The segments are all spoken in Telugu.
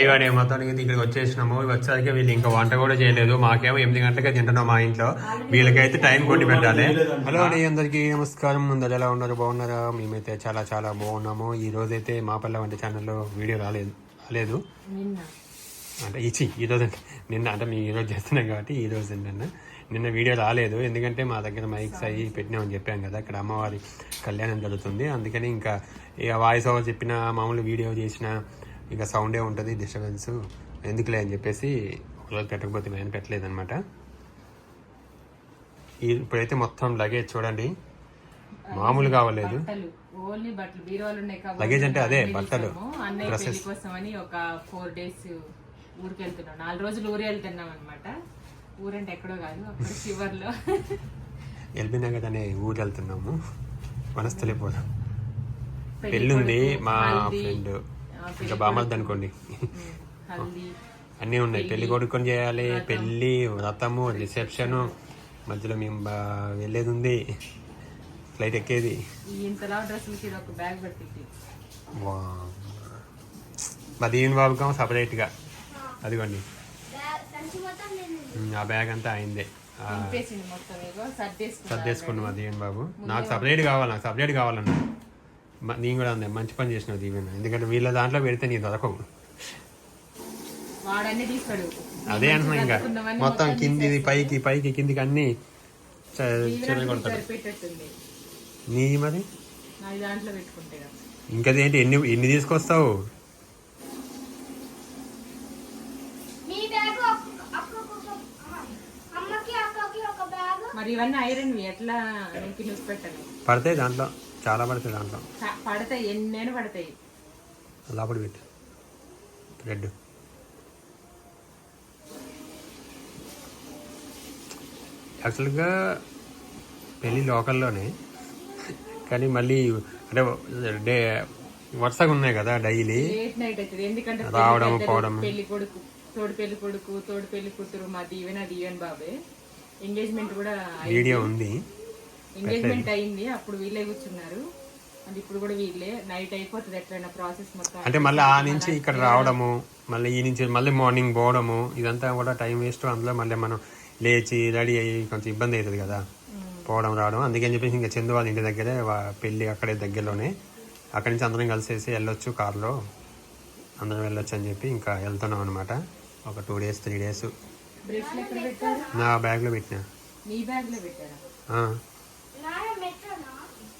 ఇవాడే మొత్తానికి ఇక్కడికి వచ్చేసినాము. వచ్చేసరికి వీళ్ళు ఇంకా వంట కూడా చేయలేదు. మాకేమో ఎనిమిది గంటలకే తింటున్నాం మా ఇంట్లో. వీళ్ళకైతే టైం కొట్టి పెట్టాలి. హలో అండి అందరికీ నమస్కారం. ముందర ఎలా ఉన్నారు? బాగున్నారా? మేమైతే చాలా చాలా బాగున్నాము. ఈ రోజు అయితే మా పల్లె వంట ఛానల్లో వీడియో రాలేదు. రాలేదు. నిన్న. అంటే ఇచ్చి ఈ రోజు అంటే నిన్న అంటే మేము ఈ రోజు చేస్తున్నాం కాబట్టి ఈ రోజు నిన్న. నిన్న వీడియో రాలేదు. ఎందుకంటే మా దగ్గర మైక్స్ అయ్యి పెట్టినామని చెప్పాం కదా. ఇక్కడ అమ్మవారి కళ్యాణం జరుగుతుంది. అందుకని ఇంకా ఇక వాయిస్ ఓవర్ చెప్పిన మామూలు వీడియో చేసిన ఇంకా సౌండే ఉంటుంది డిస్టర్బెన్స్ ఎందుకులే అని చెప్పేసి ఒకరోజు పెట్టకపోతే మేము పెట్టలేదు అనమాట ఇప్పుడైతే మొత్తం లగేజ్ చూడండి. మామూలు కావలేదు లగేజ్ అంటే అదే, బట్టలు. అని ఒక ఫోర్ డేస్ ఊరికి వెళ్తున్నాం నాలుగు రోజులు ఊరు వెళ్తున్నాం అనమాట ఊరంటే ఎక్కడో కాదు చివర్లో. ఎల్బీ నగర్ అనే ఊరు వెళ్తున్నాము. వనస్థలి పోదాం పెళ్ళి ఉంది మా ఫ్రెండ్. ఇంకా బామర్ది అనుకోండి. అన్నీ ఉన్నాయి. పెళ్ళి కొడుకొని చేయాలి పెళ్ళి వ్రతము రిసెప్షన్. మధ్యలో మేము వెళ్ళేది ఉంది. ఫ్లైట్ ఎక్కేది. మా దీని బాబుకం సపరేట్గా. అదిగోండి. ఆ బ్యాగ్ అంతా అయిందే. సర్దేసుకున్నా మా దీవెన్ బాబు. నాకు సపరేట్ కావాలి నాకు సపరేట్ కావాలన్నా. నేను కూడా అందే మంచి పని చేసినావు దీవెన్ ఎందుకంటే వీళ్ళ దాంట్లో పెడితే నీ దొరకవు. అదే అంటున్నా ఇంకా. మొత్తం కింది పైకి పైకి కిందికి అన్ని సరిపెట్టేట్టుంది. నీ మరి. ఇంకా ఏంటి? ఎన్ని ఎన్ని తీసుకొస్తావు? మీ బ్యాగ్ అక్కకు అమ్మకి అక్కకి ఒక బ్యాగ్. మరి ఇవన్నీ ఐరన్ ఎట్లా పెట్టాను పడతాయి దాంట్లో. చాలా పడతాయి దాంట్లో. పడతాయి ఎన్నైనా పడతాయి. లోపల పెట్టు. బ్రెడ్ యాక్చువల్గా పెళ్ళి లోకల్లోనే కానీ మళ్ళీ అంటే డే వరుసగా ఉన్నాయి కదా డైలీ. రావడం, పోవడం. పెళ్ళి కొడుకు తోడు పెళ్ళి కొడుకు తోడు పెళ్ళి కూతురు మా దీవెన దీవెన్ బాబే. ఎంగేజ్మెంట్ కూడా వీడియో ఉంది. ఎంగేజ్మెంట్ అయింది అప్పుడు వీళ్ళే కూర్చున్నారు. అది ఇప్పుడు కూడా వీళ్ళే నైట్ అయిపోతుంది ఎట్లయినా ప్రాసెస్ మొత్తం అంటే మళ్ళీ ఆ నుంచి ఇక్కడ రావడము మళ్ళీ ఈ నుంచి మళ్ళీ మార్నింగ్ పోవడము ఇదంతా కూడా టైం వేస్ట్ అందులో మళ్ళీ మనం లేచి రెడీ అయ్యి కొంచెం ఇబ్బంది అవుతుంది కదా. పోవడం రావడం అందుకని చెప్పేసి ఇంకా చందు వాళ్ళ ఇంటి దగ్గరే పెళ్ళి అక్కడే దగ్గరలోనే. అక్కడి నుంచి అందరం కలిసేసి వెళ్ళొచ్చు కారులో. అందరం వెళ్ళొచ్చు అని చెప్పి ఇంకా వెళ్తున్నాం అనమాట ఒక టూ డేస్ త్రీ డేస్. నా బ్యాగ్లో పెట్టిన మీ బ్యాగ్లో పెట్టారా ఆ. నాన్న మెట్రోనా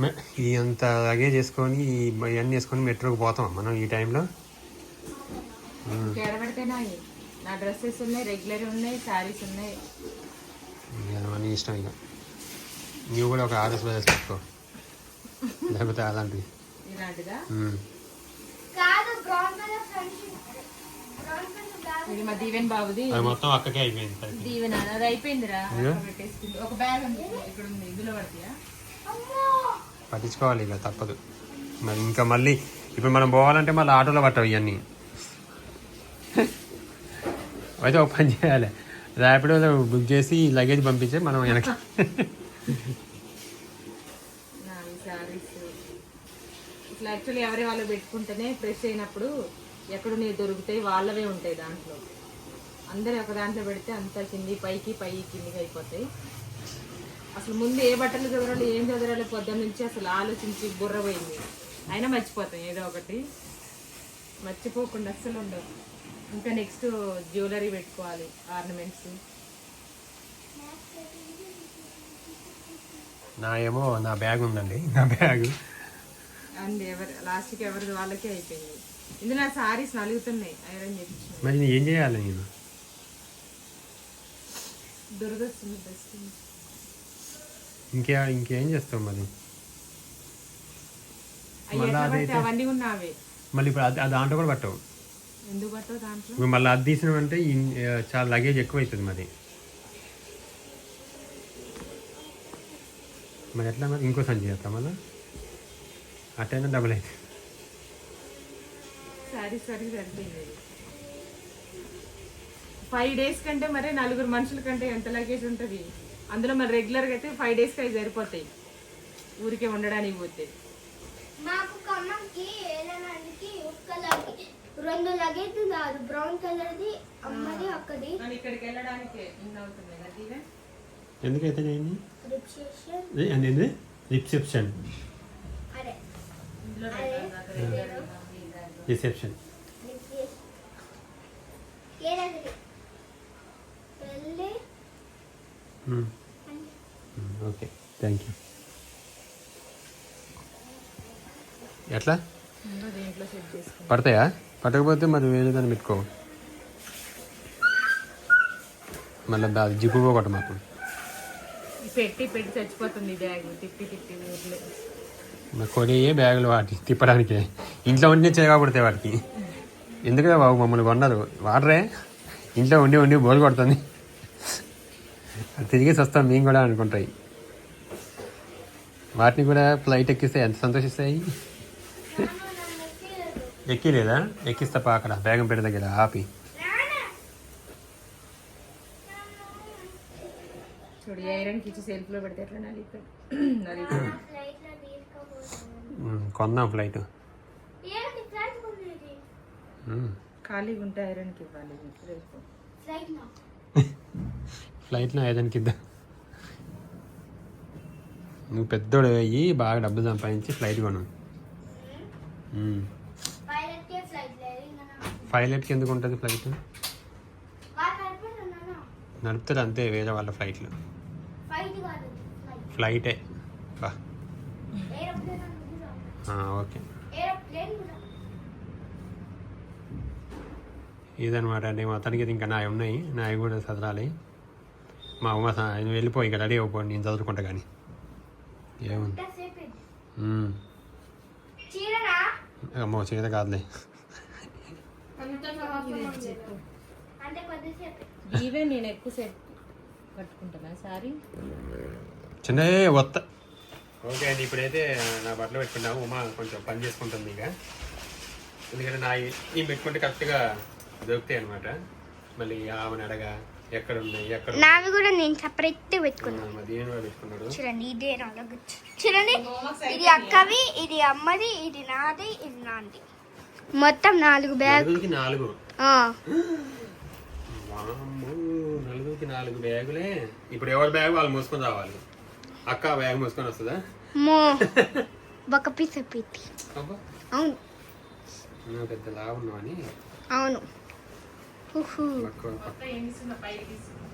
అంత లగేజ్ చేసుకొని ఈ ఇవన్నీ వేసుకొని మెట్రోకి పోతాం మనం ఈ టైంలో. నా డ్రెస్సెస్ ఉన్నాయి రెగ్యులర్ ఉన్నాయి శారీస్ ఉన్నాయి. నీ ఇష్టం ఇక. నువ్వు కూడా ఒక ఆర్ఎస్ బ్రదర్స్ పెట్టుకో. లేకపోతే అలాంటివి ఇలాంటిదా? ఉమ్. కాదు brown colour friendship brown colour bag ఇది మా దీవెన్ బాబుది. అది మొత్తం అక్కకే అయిపోయింది. సరికి. దీవెన అది అయిపోయిందిరా. ఇదిగో. అక్కడ పెట్టేసుకుంది ఒక బ్యాగ్ ఉంది. ఇక్కడ ఉంది. ఇందులో పడతాయా? అమ్మో! పట్టించుకోవాలి ఇక తప్పదు. మరి ఇంకా మళ్ళీ ఇప్పుడు మనం పోవాలంటే మళ్ళీ ఆటోలో పట్టవు ఇవన్నీ. అయితే ఒక పని చేయాలి. ర్యాపిడోలో బుక్ చేసి లగేజ్ పంపించే మనం వెనక. ఇట్లా యాక్చువల్లీ ఎవరి వాళ్ళు పెట్టుకుంటేనే ఫ్రెష్ అయినప్పుడు ఎక్కడ దొరుకుతాయి వాళ్ళవే ఉంటాయి దాంట్లో. అందరూ ఒక దాంట్లో పెడితే అంత కింది పైకి పై కిందికి అయిపోతాయి. అసలు ముందు ఏ బట్టలు చదరాలి ఏం చదరాలి పొద్దున్న నుంచి అసలు ఆలోచించి బుర్ర పోయింది. అయినా మర్చిపోతాం ఏదో ఒకటి. మర్చిపోకుండా అస్సలు ఉండవు ఇంకా నెక్స్ట్ జ్యువెలరీ పెట్టుకోవాలి ఆర్నమెంట్స్ నా ఏమో నా బ్యాగ్ ఉందండి నా బ్యాగ్ అండ్ ఎవరు లాస్ట్కి ఎవరిది వాళ్ళకే అయిపోయింది. ఇందులో సారీస్ నలుగుతున్నాయి ఐరన్ చేయించిన మరి ఏం చేయాలి నేను? దురదొస్తుంది బెస్ట్. ఇంకే ఇంకేం చేస్తావు మరి? అవన్నీ ఉన్నావే. మళ్ళీ ఇప్పుడు అది దాంట్లో కూడా పట్టవు. ఎందుకు పట్టవు దాంట్లో? ఇప్పుడు మళ్ళీ అది తీసినామంటే చాలా లగేజ్ ఎక్కువ అవుతుంది మరి. మరి ఎట్లా మరి? ఇంకో సంచి చేస్తాం మళ్ళీ? అట్టైనా డబుల్ అయితే. సారీ సరి సరిపోయింది. ఫైవ్ డేస్ కంటే మరి నలుగురు మనుషుల కంటే ఎంత లగేజ్ ఉంటుంది? అందులో మరి రెగ్యులర్గా అయితే ఫైవ్ డేస్కి అవి సరిపోతాయి. ఊరికే ఉండడానికి పోతే. మాకు ఖమ్మంకి ఏలనాడికి ఉత్కలకి రెండు లగేజ్ కాదు బ్రౌన్ కలర్ది అమ్మది అక్కది ఇక్కడికి వెళ్ళడానికి అవుతుంది కదా ఎందుకైతే నేను అనేది రిసెప్షన్ అరే ఇందులో. రిసెప్షన్ ఓకే థ్యాంక్ యూ ఎట్లా? పడతాయా? పట్టకపోతే మరి వేరే దాన్ని పెట్టుకో. మళ్ళీ అది జిప్పు పోగొట్ట మాకు పెట్టి పెట్టి చచ్చిపోతుంది బ్యాగ్. తిప్పి తిప్పి ఊర్లో. మరి కొనియే బ్యాగులు వాటి తిప్పడానికి. ఇంట్లో ఉండి చేయకపోతే వాటికి. ఎందుకంటే బాబు మమ్మల్ని కొన్నారు? వాడరే? ఇంట్లో ఉండి ఉండి బోలు కొడుతుంది. తిరిగేసి వస్తాం మేము కూడా అనుకుంటాయి. వాటిని కూడా ఫ్లైట్ ఎక్కిస్తే ఎంత సంతోషిస్తాయి? ఎక్కిలేదా? ఎక్కిస్తా పా అక్కడ బేగం పెట్టి దగ్గర ఆపి. చూడు ఇచ్చి పెడితే ఎట్లా కొందాం ఫ్లైట్. ఖాళీగా ఉంటే ఐరన్కి ఇవ్వాలి ఫ్లైట్లో ఏదానికి ఇద్దాం. నువ్వు పెద్దోడు అయ్యి బాగా డబ్బులు సంపాదించి ఫ్లైట్ కొను. పైలట్కి ఎందుకు ఉంటుంది ఫ్లైట్ నడుపుతారు అంతే వేరే వాళ్ళ ఫ్లైట్లు ఫ్లైట్ బా. ఓకే. ఇదనమాట అండి. మొత్తానికి ఇది ఇంకా నావి ఉన్నాయి. నావి కూడా చదరాలి మా అమ్మ నువ్వు వెళ్ళిపోయి ఇక్కడ రెడీ అయిపోయి నేను చదువుకుంటా కానీ. ఏముంది? అమ్మో చేత కాదులే. ఇవే నేను కట్టుకుంటున్నా సారీ? చిన్న వత్త. ఓకే అండి ఇప్పుడైతే నా బట్టలు పెట్టుకున్నాము. ఉమా కొంచెం పని చేసుకుంటుంది ఇక. ఎందుకంటే నా ఈ- ఈ పెట్టుకుంటే కరెక్ట్గా దొరుకుతాయి అనమాట మళ్ళీ ఆమెను అడగా ఎక్కడ ఉన్నాయి ఎక్కడ. నావి కూడా నేను సపరేట్ పెట్టుకున్నా. ఆ, మరి దీని కూడా పెట్టుకున్నాడు. చూడండి ఇదే నాలుగు చూడండి ఇది అక్కవి ఇది అమ్మది ఇది నాది ఇది నాది. మొత్తం నాలుగు బ్యాగ్ నాలుగు. నలుగురికి నాలుగు బ్యాగులే. ఇప్పుడు ఎవరి బ్యాగ్ వాళ్ళు మూసుకొని రావాలి? అక్క బ్యాగ్ మూసుకొని వస్తుందా? ఒక పీస్ పెట్టి అవును. పెద్ద లావు ఉన్నావు అని అవును. ఉహు. పక్క- కొత్త ఎన్నిస్తున్న పైకి తీసుకున్నా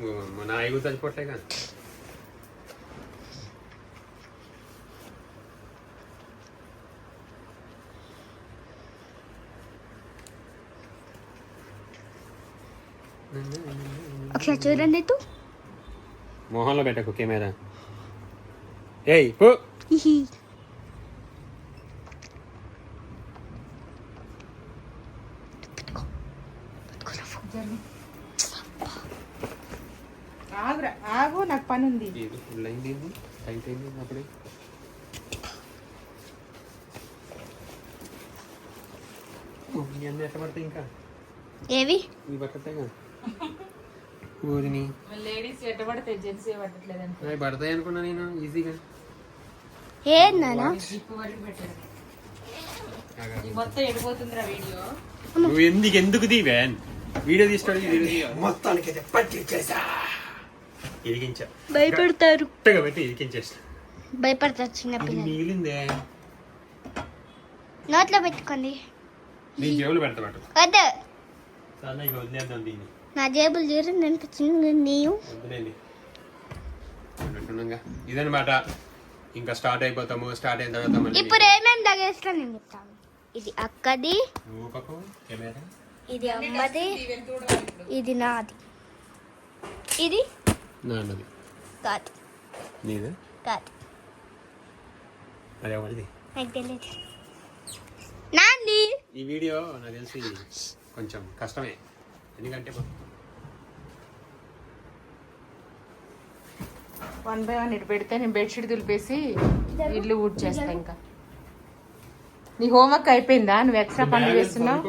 ఓ, మా నా ఎగురు చచ్చిపోట్లేగా ఒకసారి చూడండి తూ. మొహంలో పెట్టకు కెమెరా. ఏయ్ ఆగురా ఆగు నాకు పని ఉంది ఇది ఫుల్ అయింది ఇది టైట్ అయింది అప్పుడే? ఇంకా? ఏవి? ఊరిని. లేడీస్ ఎట్ట జెంట్స్ పడతాయి అనుకున్నా నేను ఈజీగా. ఏందనా పట్టి నువ్వు ఎందుకు ఎందుకు దీవెన్ వీడియో తీసుకోవడానికి మొత్తానికి పట్టించేసా. ఇరిగించా భయపడతారు. పెట్టి ఇరికించేసా భయపడతారు చిన్నపిల్లలు మిగిలిందే. నోట్లో పెట్టుకోండి. నీ జేబులు పెడతా పట్టు వద్దు. వదిలేద్దాం దీన్ని. నా జేబులు చేరింది ఎంత చిన్న నీవు ఇదనమాట ఇంకా స్టార్ట్ అయిపోతాము. స్టార్ట్ అయిన తర్వాత ఇప్పుడు ఏమేమి తగేస్తా నేను చెప్తాను? ఇది అక్కది. ఇది అమ్మది. ఇది నాది. ఇది నాన్నది కాదు. నీది? కాదు. అది ఎవరిది? నాకు తెలియదు నాంది. ఈ వీడియో నాకు తెలిసి కొంచెం కష్టమే. ఎందుకంటే వన్ బై వన్ ఇటు పెడితే నేను బెడ్షీట్ దులిపేసి ఇల్లు ఊడ్ చేస్తా ఇంకా. నీ హోంవర్క్ అయిపోయిందా? నువ్వు ఎక్స్ట్రా పనులు చేస్తున్నావు?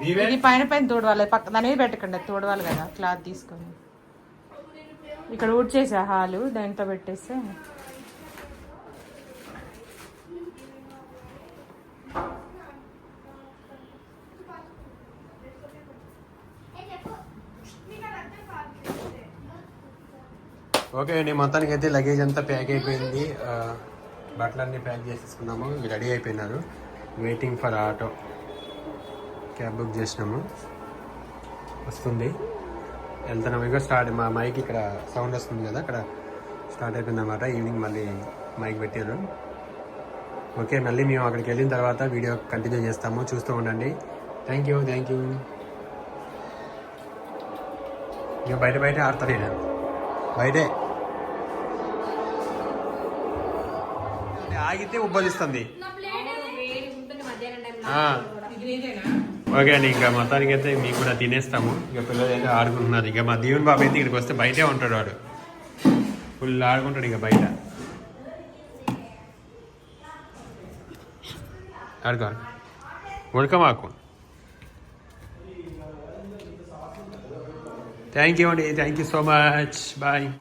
నీవే? ఇది పైన పైన తోడవాలి పక్క దాని మీద పెట్టకండి తోడవాలి కదా క్లాత్ తీసుకొని. ఇక్కడ ఊడ్చేసా హాలు దాంట్లో పెట్టేస్తే. ఓకే అండి మొత్తానికి అయితే లగేజ్ అంతా ప్యాక్ అయిపోయింది. బట్టలన్నీ ప్యాక్ చేసేసుకున్నాము. రెడీ అయిపోయినారు. Waiting for auto. Cab book చేసినాము. వస్తుంది. వెళ్తున్నాము ఇక స్టార్ట్ మా మైక్ ఇక్కడ సౌండ్ వస్తుంది కదా అక్కడ స్టార్ట్ అయిపోయింది అనమాట ఈవినింగ్ మళ్ళీ మైక్ పెట్టారు ఓకే మళ్ళీ మేము అక్కడికి వెళ్ళిన తర్వాత వీడియో కంటిన్యూ చేస్తాము. చూస్తూ ఉండండి. థ్యాంక్ యూ థ్యాంక్ యూ ఇక బయట బయట ఆడతారు ఈయన బయటే. ఆగితే ఉబ్బదిస్తుంది ఆ. ఓకే అండి ఇంకా మొత్తానికి అయితే మీకు కూడా తినేస్తాము. ఇక పిల్లలు అయితే ఆడుకుంటున్నారు. ఇక మా దీవెన్ బాబు అయితే ఇక్కడికి వస్తే బయటే ఉంటాడు వాడు. ఫుల్ ఆడుకుంటాడు ఇక బయట. ఆడుకో ఉడకమాకు థ్యాంక్ యూ అండి. Thank you so much bye